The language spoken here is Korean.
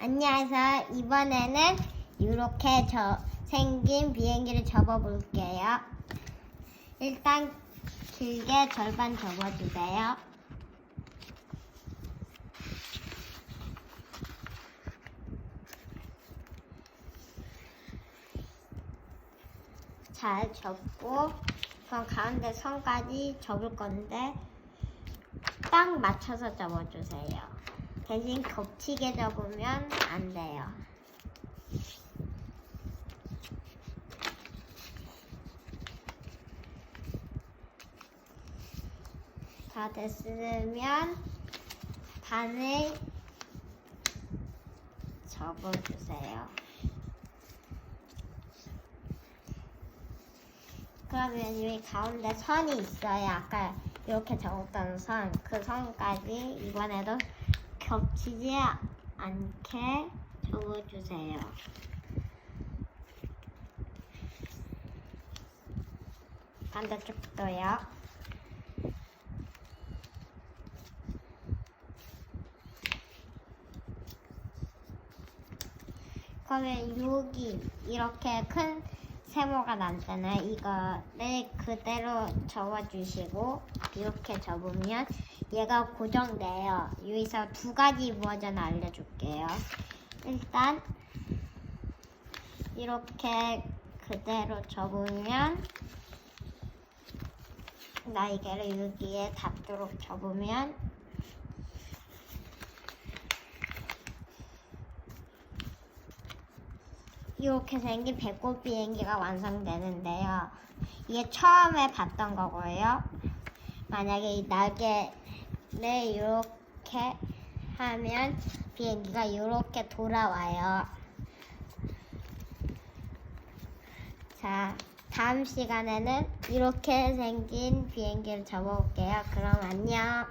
안녕하세요. 이번에는 이렇게 저 생긴 비행기를 접어볼게요. 일단 길게 절반 접어주세요. 잘 접고 그럼 가운데 선까지 접을 건데 딱 맞춰서 접어주세요. 대신 겹치게 접으면 안 돼요. 다 됐으면 반을 접어주세요. 그러면 여기 가운데 선이 있어요. 아까 이렇게 접었던 선, 그 선까지 이번에도 겹치지 않게 접어주세요. 반대쪽도요. 그러면 여기 이렇게 큰 세모가 났잖아요. 이거를 그대로 접어주시고 이렇게 접으면 얘가 고정돼요. 여기서 두 가지 버전 알려줄게요. 일단 이렇게 그대로 접으면 날개를 여기에 닿도록 접으면 이렇게 생긴 배꼽 비행기가 완성되는데요. 이게 처음에 봤던 거고요. 만약에 이 날개를 이렇게 하면 비행기가 이렇게 돌아와요. 자, 다음 시간에는 이렇게 생긴 비행기를 접어볼게요. 그럼 안녕.